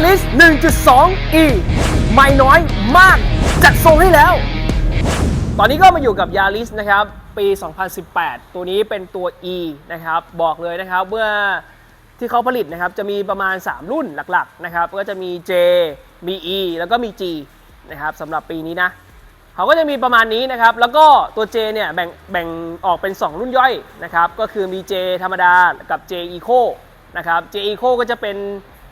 Yaris 1.2 E ไม่น้อยมาก จัดทรงให้แล้ว ตอนนี้ก็มาอยู่กับ Yaris นะครับ ปี 2018 ตัวนี้เป็นตัว E นะครับ บอกเลยนะครับเมื่อที่เขาผลิตนะครับ จะมีประมาณ 3 รุ่นหลักๆนะครับ ก็จะมี J มี E แล้วก็มี G นะครับสำหรับปีนี้นะเขาก็จะมีประมาณนี้นะครับ แล้วก็ตัว J เนี่ยแบ่งแบ่งออกเป็น 2 รุ่นย่อยนะครับ ก็คือมี J ธรรมดากับ J Eco นะครับ J Eco ก็จะเป็น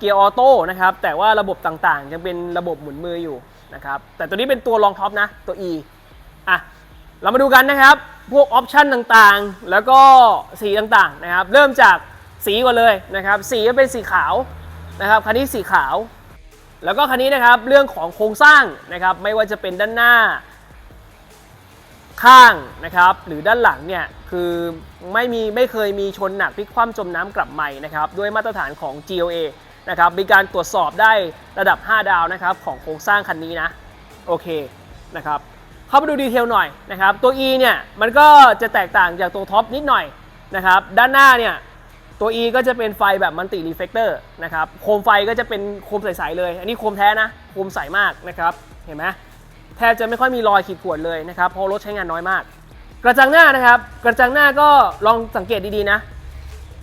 เกียร์ออโต้นะครับแต่ว่าระบบต่างๆ ยังเป็นระบบหมุนมืออยู่นะครับแต่ตัวนี้เป็นตัวรองท็อปนะตัว E อะเรามาดูกันนะครับ พวกออปชันต่างๆ แล้วก็สีต่างๆนะครับ เริ่มจากสีก่อนเลยนะครับ สีก็เป็นสีขาวนะครับคันนี้สีขาว แล้วก็คันนี้นะครับเรื่องของโครงสร้างนะครับ ไม่ว่าจะเป็นด้านหน้า ข้างนะครับ หรือด้านหลังเนี่ยคือไม่มีไม่เคยมีชนหนักพลิกคว่ำจมน้ำกลับใหม่นะครับ ด้วยมาตรฐานของ GLA นะครับมีการตรวจสอบได้ระดับ 5 ดาวนะครับของโครงสร้างคันนี้นะโอเคนะครับเข้ามาดูดีเทลหน่อยนะครับตัว E เนี่ยมันก็จะแตกต่างจากตัวท็อปนิดหน่อยนะครับด้านหน้าเนี่ยตัว E ก็จะเป็นไฟแบบมันติรีเฟกเตอร์นะครับโคมไฟก็จะเป็นโคมใสๆเลย อันนี้โคมแท้นะโคมใสมากนะครับเห็นไหมแทบจะไม่ค่อยมีรอยขีดข่วนเลยนะครับเพราะรถใช้งานน้อยมาก กระจังหน้านะครับ กระจังหน้าก็ลองสังเกตดีๆนะ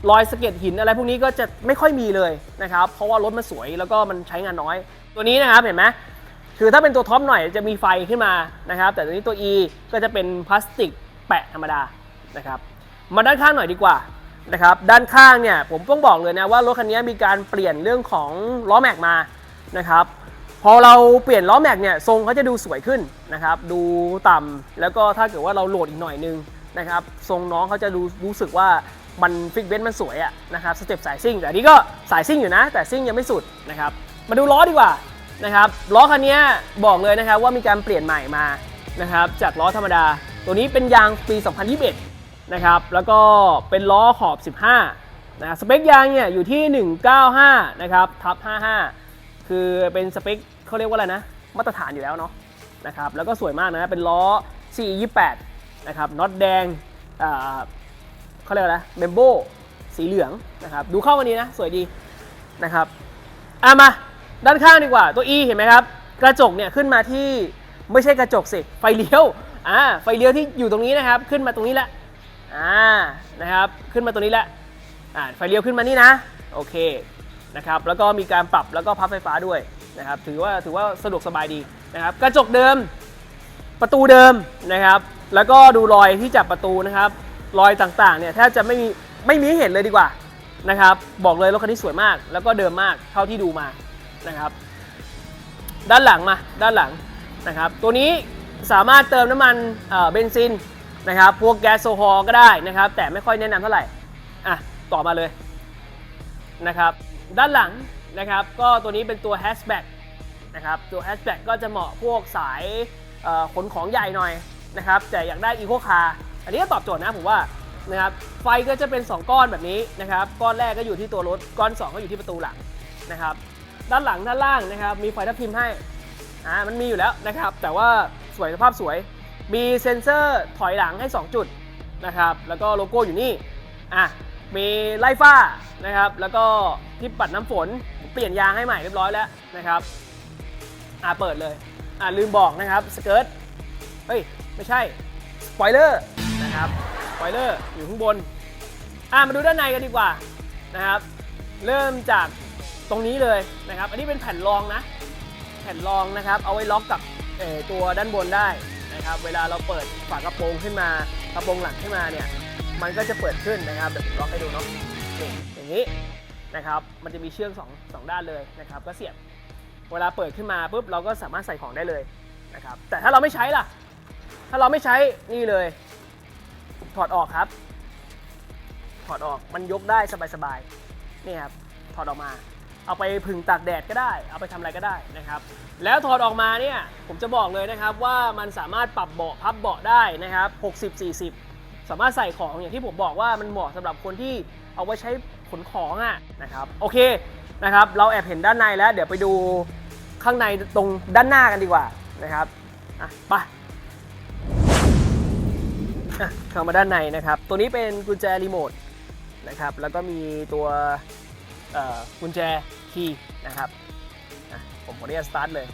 รอยสะเก็ดหินอะไรพวกนี้ก็จะไม่ค่อยมีเลยนะครับ เพราะว่ารถมันสวยแล้วก็มันใช้งานน้อย ตัวนี้นะครับเห็นไหมคือถ้าเป็นตัวท็อปหน่อยจะมีไฟขึ้นมานะครับ แต่ตัวนี้ตัว E ก็จะเป็นพลาสติกแปะธรรมดานะครับมาด้านข้างหน่อยดีกว่านะครับด้านข้างเนี่ยผมต้องบอกเลยนะว่ารถคันนี้มีการเปลี่ยนเรื่องของล้อแม็กมานะครับพอเราเปลี่ยนล้อแม็กเนี่ยทรงเขาจะดูสวยขึ้นนะครับดูต่ำแล้วก็ถ้าเกิดว่าเราโหลดอีกหน่อยนึงนะครับทรงน้องเขาจะดูรู้สึกว่า มันฟิกเบนมันสวยอะนะครับสเต็ปสายซิ่งแต่อันนี้ก็สายซิ่งอยู่นะ แต่ซิ่งยังไม่สุดนะครับมาดูล้อดีกว่านะครับล้อคันนี้บอกเลยนะครับว่ามีการเปลี่ยนใหม่มานะครับจากล้อธรรมดา ตัวนี้เป็นยางปี 2021นะครับแล้วก็เป็นล้อขอบ 15นะสเปคยางเนี่ยอยู่ที่ 195นะครับทับ55 คือเป็นสเปคเขาเรียกว่าอะไรนะ มาตรฐานอยู่แล้วเนาะนะครับแล้วก็สวยมากนะเป็นล้อ C28 นะครับน็อตแดงอ่า เขาเรียกว่าอะไรเบมโบสีเหลืองนะครับ ดูเข้าวันนี้นะ สวยดีนะครับอะมาด้านข้างดีกว่าตัว E เห็นไหมครับ กระจกเนี่ยขึ้นมาที่ไม่ใช่กระจกสิ ไฟเลี้ยวอ่าไฟเลี้ยวที่อยู่ตรงนี้นะครับ ขึ้นมาตรงนี้ละอ่านะครับขึ้นมาตรงนี้ละอ่าไฟเลี้ยวขึ้นมานี่นะโอเคนะครับแล้วก็มีการปรับแล้วก็พับไฟฟ้าด้วยนะครับถือว่าถือว่าสะดวกสบายดีนะครับ กระจกเดิมประตูเดิมนะครับ แล้วก็ดูรอยที่จับประตูนะครับ รอยต่างๆเนี่ยแทบจะไม่มีไม่มีเห็นเลยดีกว่านะครับ บอกเลยรถคันนี้สวยมาก แล้วก็เดิมมากเท่าที่ดูมานะครับ ด้านหลังมาด้านหลังนะครับ ตัวนี้สามารถเติมน้ำมันเเบนซินนะครับ พวกแก๊สโซฮอล์ก็ได้นะครับ แต่ไม่ค่อยแนะนำเท่าไหร่อะต่อมาเลยนะครับ ด้านหลังนะครับ ก็ตัวนี้เป็นตัวแฮชแบ็กนะครับตัวแฮชแบ็กก็จะเหมาะพวกสายขนของใหญ่หน่อยนะครับ แต่อยากได้อีโคคาร์ อันนี้ก็ตอบโจทย์นะผมว่านะครับไฟก็จะเป็น 2 ก้อนแบบนี้นะครับก้อนแรกก็อยู่ที่ตัวรถก้อน 2 ก็อยู่ที่ประตูหลังนะครับด้านหลังด้านล่างนะครับมีไฟทับทิมให้อ่ามันมีอยู่แล้วนะครับ แต่ว่าสวยสภาพสวย มีเซ็นเซอร์ถอยหลังให้ 2 จุดนะครับแล้วก็โลโก้อยู่นี่อะมีไล่ฟ้านะครับแล้วก็ที่ปัดน้ำฝนเปลี่ยนยางให้ใหม่เรียบร้อยแล้วนะครับอ่าเปิดเลยอ่าลืมบอกนะครับสเกิร์ตเฮ้ยไม่ใช่สปอยเลอร์ นะครับสปอยเลอร์อยู่ข้างบนอ่ามาดูด้านในกันดีกว่านะครับ เริ่มจากตรงนี้เลยนะครับ อันนี้เป็นแผ่นรองนะ แผ่นรองนะครับ เอาไว้ล็อกกับตัวด้านบนได้นะครับ เวลาเราเปิดฝากระโปรงขึ้นมากระโปรงหลังขึ้นมาเนี่ย มันก็จะเปิดขึ้นนะครับเดี๋ยวล็อกให้ดูเนาะอย่างนี้นะครับ มันจะมีเชือกสองสองด้านเลยนะครับ ก็เสียบ เวลาเปิดขึ้นมาปุ๊บเราก็สามารถใส่ของได้เลยนะครับ แต่ถ้าเราไม่ใช้ล่ะ ถ้าเราไม่ใช้นี่เลย ถอดออกครับ ถอดออกมันยกได้สบายๆนี่ครับถอดออกมา เอาไปผึ่งตากแดดก็ได้ เอาไปทำอะไรก็ได้นะครับ แล้วถอดออกมาเนี่ยผมจะบอกเลยนะครับว่ามันสามารถปรับเบาะพับเบาะได้นะครับ60 40 สามารถใส่ของอย่างที่ผมบอกว่ามันเหมาะสำหรับคนที่เอาไว้ใช้ขนของอะนะครับโอเคนะครับเราแอบเห็นด้านในแล้ว เดี๋ยวไปดูข้างในตรงด้านหน้ากันดีกว่านะครับอะไป อะเข้ามาด้านในนะครับ ตัวนี้เป็นกุญแจรีโมทนะครับ แล้วก็มีตัวกุญแจคีย์นะครับผมขออนุญาตสตาร์ทเลย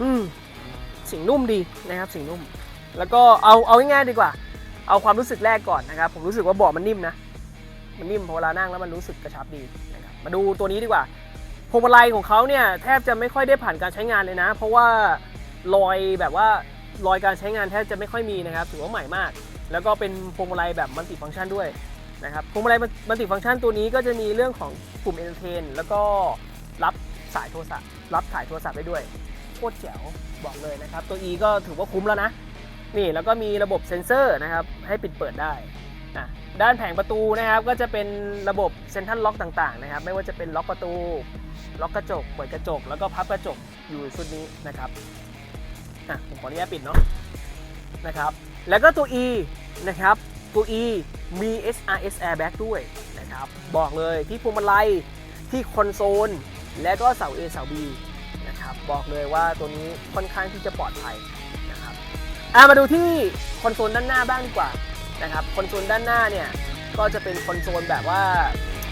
อืมสียงนุ่มดีนะครับสียงนุ่ม แล้วก็เอาเอาง่ายๆดีกว่า เอาความรู้สึกแรกก่อนนะครับ ผมรู้สึกว่าเบาะมันนิ่มนะ มันนิ่มพอเวลานั่งแล้วมันรู้สึกกระชับดีนะครับมาดูตัวนี้ดีกว่าพวงมาลัยของเขาเนี่ยแทบจะไม่ค่อยได้ผ่านการใช้งานเลยนะ เพราะว่ารอยแบบว่า รอยการใช้งานแทบจะไม่ค่อยมีนะครับถือว่าใหม่มาก แล้วก็เป็นพวงมาลัยแบบมัลติฟังก์ชันด้วยนะครับพวงมาลัยมัลติฟังก์ชันตัวนี้ก็จะมีเรื่องของปุ่ม entertain แล้วก็รับสายโทรศัพท์ รับถ่ายโทรศัพท์ได้ด้วยโคตรแจ๋วบอกเลยนะครับ ตัว E ก็ถือว่าคุ้มแล้วนะ นี่แล้วก็มีระบบเซ็นเซอร์นะครับ ให้ปิดเปิดได้นะด้านแผงประตูนะครับ ก็จะเป็นระบบเซ็นทรัลล็อกต่างๆนะครับ ไม่ว่าจะเป็นล็อกประตู ล็อกกระจก เปิดกระจก แล้วก็พับกระจกอยู่ชุดนี้นะครับ อะผมขออนุญาตปิดเนาะนะครับ แล้วก็ตัว E นะครับ ตัว E มี SRS airbag ด้วยนะครับ บอกเลยที่พวงมาลัยที่คอนโซล และก็เสา A เสา B นะครับบอกเลยว่าตัวนี้ค่อนข้างที่จะปลอดภัยนะครับอะมาดูที่คอนโซลด้านหน้าบ้างดีกว่านะครับคอนโซลด้านหน้าเนี่ยก็จะเป็นคอนโซลแบบว่า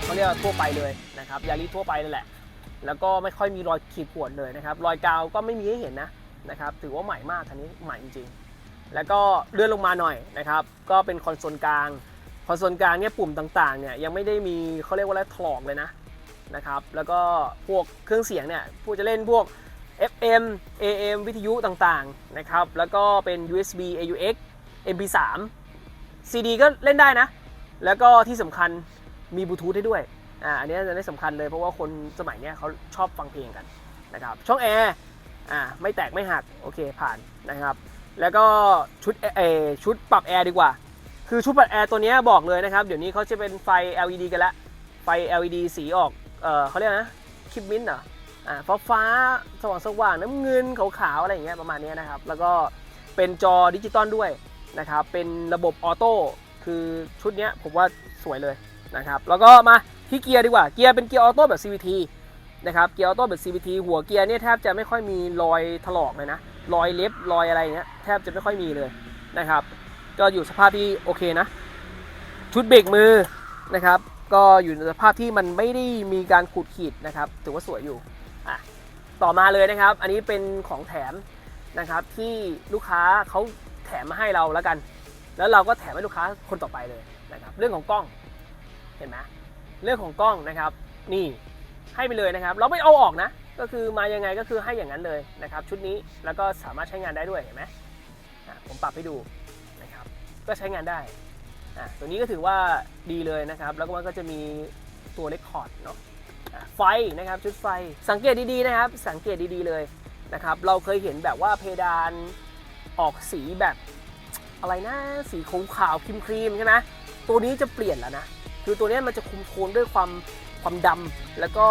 เขาเรียกว่าทั่วไปเลยนะครับยาริทั่วไปนั่นแหละ แล้วก็ไม่ค่อยมีรอยขีดข่วนเลยนะครับรอยกาวก็ไม่มีให้เห็นนะ นะครับถือว่าใหม่มากคันนี้ใหม่จริงๆ แล้วก็เลื่อนลงมาหน่อยนะครับก็เป็นคอนโซลกลางคอนโซลกลางเนี่ยปุ่มต่างๆเนี่ยยังไม่ได้มีเขาเรียกว่าอะไรถลอกเลยนะนะครับแล้วก็พวกเครื่องเสียงเนี่ยผู้จะเล่นพวก FM AM วิทยุต่างๆนะครับแล้วก็เป็น USB AUX MP3 CD ก็เล่นได้นะ แล้วก็ที่สำคัญมีบลูทูธให้ด้วยอ่าอันนี้จะได้สำคัญเลยเพราะว่าคนสมัยนี้เขาชอบฟังเพลงกันนะครับช่องแอร์ อ่าไม่แตกไม่หักโอเคผ่านนะครับ แล้วก็ชุดเอชุดปรับแอร์ดีกว่า คือชุดปรับแอร์ตัวนี้บอกเลยนะครับ เดี๋ยวนี้เขาจะเป็นไฟ LED กันล้วไฟ LED สีออกเออเขาเรียกนะคลิปมิ้นท์เหรออ่าฟ้าฟ้าสว่างสว่างๆน้ำเงินขาวๆอะไรอย่างเงี้ยประมาณนี้นะครับ แล้วก็เป็นจอดิจิตอลด้วยนะครับเป็นระบบออโต้คือชุดนี้ผมว่าสวยเลยนะครับ แล้วก็มาที่เกียร์ดีกว่า เกียร์เป็นเกียร์ออโต้แบบ CVT นะครับเกียร์ออโต้แบบ CVT หัวเกียร์เนี่ยแทบจะไม่ค่อยมีรอยถลอกเลยนะรอยเล็บรอยอะไรเงี้ยแทบจะไม่ค่อยมีเลยนะครับก็อยู่สภาพที่โอเคนะ ชุดเบรกมือนะครับ ก็อยู่ในสภาพที่มันไม่ได้มีการขูดขีดนะครับถือว่าสวยอยู่อะต่อมาเลยนะครับ อันนี้เป็นของแถมนะครับที่ลูกค้าเขาแถมมาให้เราแล้วกัน แล้วเราก็แถมให้ลูกค้าคนต่อไปเลยนะครับ เรื่องของกล้องเห็นไหมเรื่องของกล้องนะครับ นี่ ให้ไปเลยนะครับ เราไม่เอาออกนะ ก็คือมายังไงก็คือให้อย่างนั้นเลยนะครับ ชุดนี้แล้วก็สามารถใช้งานได้ด้วยเห็นไหมผมปรับให้ดูนะครับ ก็ใช้งานได้ตัวนี้ก็ถือว่าดีเลยนะครับ แล้วก็มันก็จะมีตัวเลคคอร์ดเนาะไฟนะครับชุดไฟสังเกตดีๆนะครับ สังเกตดีๆเลยนะครับ เราเคยเห็นแบบว่าเพดานออกสีแบบอะไรนะสีขาวขาวครีมครีมๆใช่ไหมตัวนี้จะเปลี่ยนแล้วนะคือตัวนี้มันจะคุมโทนด้วยความ ความดำแล้วก็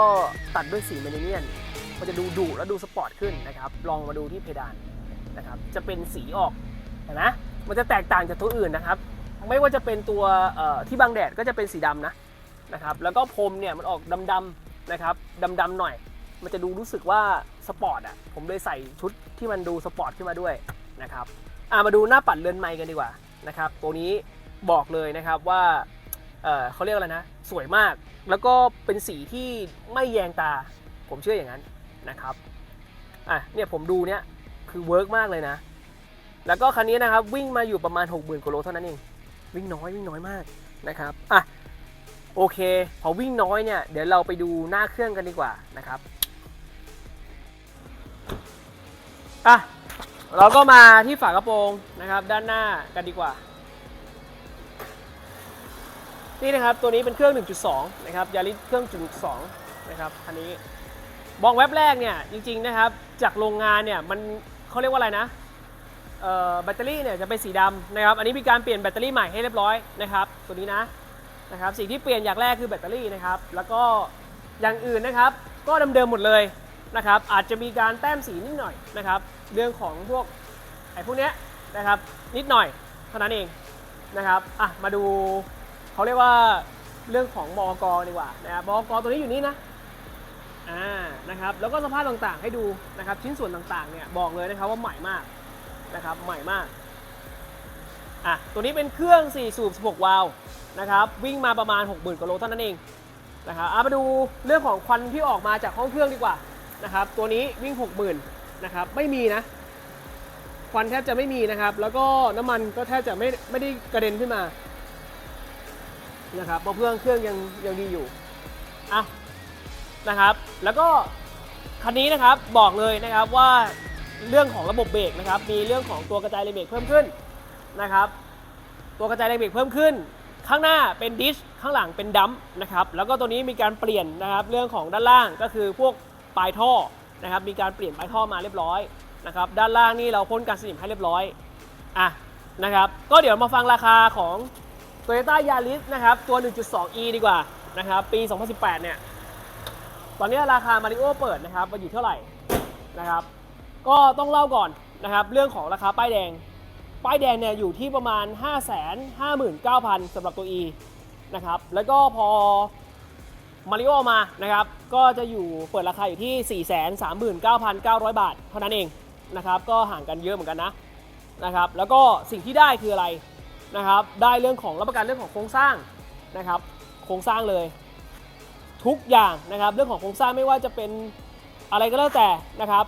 ตัดด้วยสีเมลาเนียนมันจะดูดุแล้วดูสปอร์ตขึ้นนะครับลองมาดูที่เพดานนะครับจะเป็นสีออกเห็นไหมมันจะแตกต่างจากตัวอื่นนะครับ ไม่ว่าจะเป็นตัวที่บังแดดก็จะเป็นสีดำนะนะครับแล้วก็พรมเนี่ยมันออกดำๆนะครับดำๆหน่อย มันจะดูรู้สึกว่าสปอร์ตอะผมเลยใส่ชุดที่มันดูสปอร์ตขึ้นมาด้วยนะครับอะมาดูหน้าปัดเรือนไม้กันดีกว่านะครับตัวนี้บอกเลยนะครับว่า เขาเรียกอะไรนะ สวยมาก แล้วก็เป็นสีที่ไม่แยงตา ผมเชื่ออย่างนั้นนะครับ อะ เนี่ยผมดูเนี่ยคือเวิร์กมากเลยนะ แล้วก็คันนี้นะครับวิ่งมาอยู่ประมาณ 60,000กิโลเท่านั้นเอง วิ่งน้อยวิ่งน้อยมากนะครับ อะ โอเค พอวิ่งน้อยเนี่ย เดี๋ยวเราไปดูหน้าเครื่องกันดีกว่านะครับ อะ เราก็มาที่ฝากระโปรงนะครับ ด้านหน้ากันดีกว่า นี่นะครับตัวนี้เป็นเครื่อง 1.2 นะครับยาริสเครื่อง1.2นะครับคันนี้มองแว็บแรกเนี่ยจริงๆนะครับจากโรงงานเนี่ยมันเขาเรียกว่าอะไรนะแบตเตอรี่เนี่ยจะเป็นสีดำนะครับอันนี้มีการเปลี่ยนแบตเตอรี่ใหม่ให้เรียบร้อยนะครับตัวนี้นะนะครับสิ่งที่เปลี่ยนอย่างแรกคือแบตเตอรี่นะครับแล้วก็อย่างอื่นนะครับก็เดิมๆหมดเลยนะครับอาจจะมีการแต้มสีนิดหน่อยนะครับเรื่องของพวกไอ้พวกเนี้ยนะครับนิดหน่อยเท่านั้นเองนะครับอะมาดู เขาเรียกว่าเรื่องของมอกดีกว่านะครับมอกตัวนี้อยู่นี่นะอ่านะครับแล้วก็สภาพต่างๆให้ดูนะครับชิ้นส่วนต่างๆเนี่ยบอกเลยนะครับว่าใหม่มากนะครับใหม่มากอะตัวนี้เป็นเครื่อง 4 สูบ 16 วาล์วนะครับวิ่งมาประมาณ 60,000กิโลเท่านั้นเองนะครับเอามาดูเรื่องของควันที่ออกมาจากห้องเครื่องดีกว่านะครับตัวนี้วิ่ง 60,000นะครับไม่มีนะควันแทบจะไม่มีนะครับ แล้วก็น้ำมันก็แทบจะไม่ไม่ได้กระเด็นขึ้นมา นะครับเพราะเครื่องเครื่องยังยังดีอยู่อะนะครับ แล้วก็คันนี้นะครับบอกเลยนะครับว่าเรื่องของระบบเบรกนะครับ มีเรื่องของตัวกระจายแรงเบรกเพิ่มขึ้นนะครับ ตัวกระจายแรงเบรกเพิ่มขึ้น ข้างหน้าเป็นดิสข้างหลังเป็นดัมป์นะครับ แล้วก็ตัวนี้มีการเปลี่ยนนะครับเรื่องของด้านล่างก็คือพวกปลายท่อนะครับ มีการเปลี่ยนปลายท่อมาเรียบร้อยนะครับ ด้านล่างนี่เราพ่นกันสนิมให้เรียบร้อยอะนะครับ ก็เดี๋ยวมาฟังราคาของ Toyota Yaris นะครับ ตัว 1.2e ดีกว่านะครับ ปี 2018 เนี่ย ตอนนี้ราคา Mario เปิดนะครับมาอยู่เท่าไหร่นะครับ ก็ต้องเล่าก่อนนะครับ เรื่องของราคาป้ายแดง ป้ายแดงเนี่ยอยู่ที่ประมาณ 5 5 9 0 0 0สำหรับตัว E นะครับ แล้วก็พอมาริโอมานะครับ ก็จะอยู่เปิดราคาอยู่ที่ 4 3 9 9 0 0 บาท เท่านั้นเองนะครับ ก็ห่างกันเยอะเหมือนกันนะนะครับ แล้วก็สิ่งที่ได้คืออะไร นะครับได้เรื่องของรับประกันเรื่องของโครงสร้างนะครับโครงสร้างเลย ทุกอย่างนะครับเรื่องของโครงสร้างไม่ว่าจะเป็นอะไรก็แล้วแต่นะครับ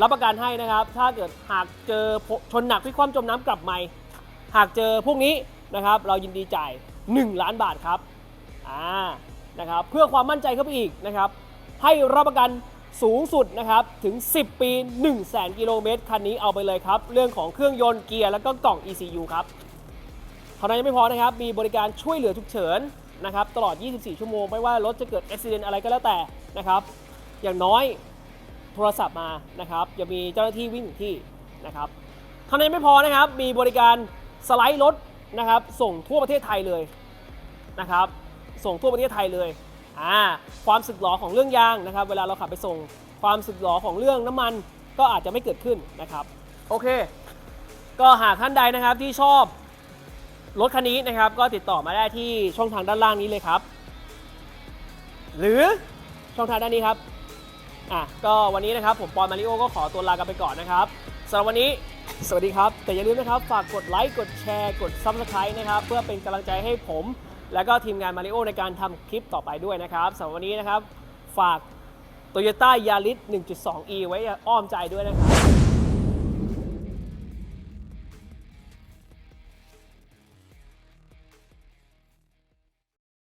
รับประกันให้นะครับ ถ้าเกิดหากเจอชนหนักพิคว่ำจมน้ำกลับใหม่หากเจอพวกนี้นะครับ เรายินดีจ่าย 1 ล้านบาทครับอ่านะครับเพื่อความมั่นใจเข้าไปอีกนะครับ ให้รับประกันสูงสุดนะครับถึง 10 ปี 1 0 0 0 0 0 กิโลเมตรคันนี้เอาไปเลยครับ เรื่องของเครื่องยนต์เกียร์แล้วก็กล่อง ECU ครับ เท่านั้นยังไม่พอนะครับ มีบริการช่วยเหลือฉุกเฉินนะครับตลอด 24 ชั่วโมง ไม่ว่ารถจะเกิดอุบิเหตุอะไรก็แล้วแต่นะครับ อย่างน้อยโทรศัพท์มานะครับจะมีเจ้าหน้าที่วิ่งถึงที่นะครับเท่านั้นยังไม่พอนะครับ มีบริการสไลด์รถนะครับ ส่งทั่วประเทศไทยเลยนะครับ ส่งทั่วประเทศไทยเลยอ่าความสึกหรอของเรื่องยางนะครับ เวลาเราขับไปส่งความสึกหรอของเรื่องน้ำมันก็อาจจะไม่เกิดขึ้นนะครับ โอเค ก็หากท่านใดนะครับที่ชอบ รถคันนี้นะครับก็ติดต่อมาได้ที่ช่องทางด้านล่างนี้เลยครับ หรือช่องทางด้านนี้ครับอะก็วันนี้นะครับผมปอนมาริโอก็ขอตัวลากันไปก่อนนะครับสำหรับวันนี้สวัสดีครับ แต่อย่าลืมนะครับฝากกดไลค์กดแชร์กด Subscribe นะครับเพื่อเป็นกำลังใจให้ผม และก็ทีมงานมาริโอในการทำคลิปต่อไปด้วยนะครับสำหรับวันนี้นะครับ ฝาก Toyota Yaris 1.2e ไว้อ้อมใจด้วยนะครับ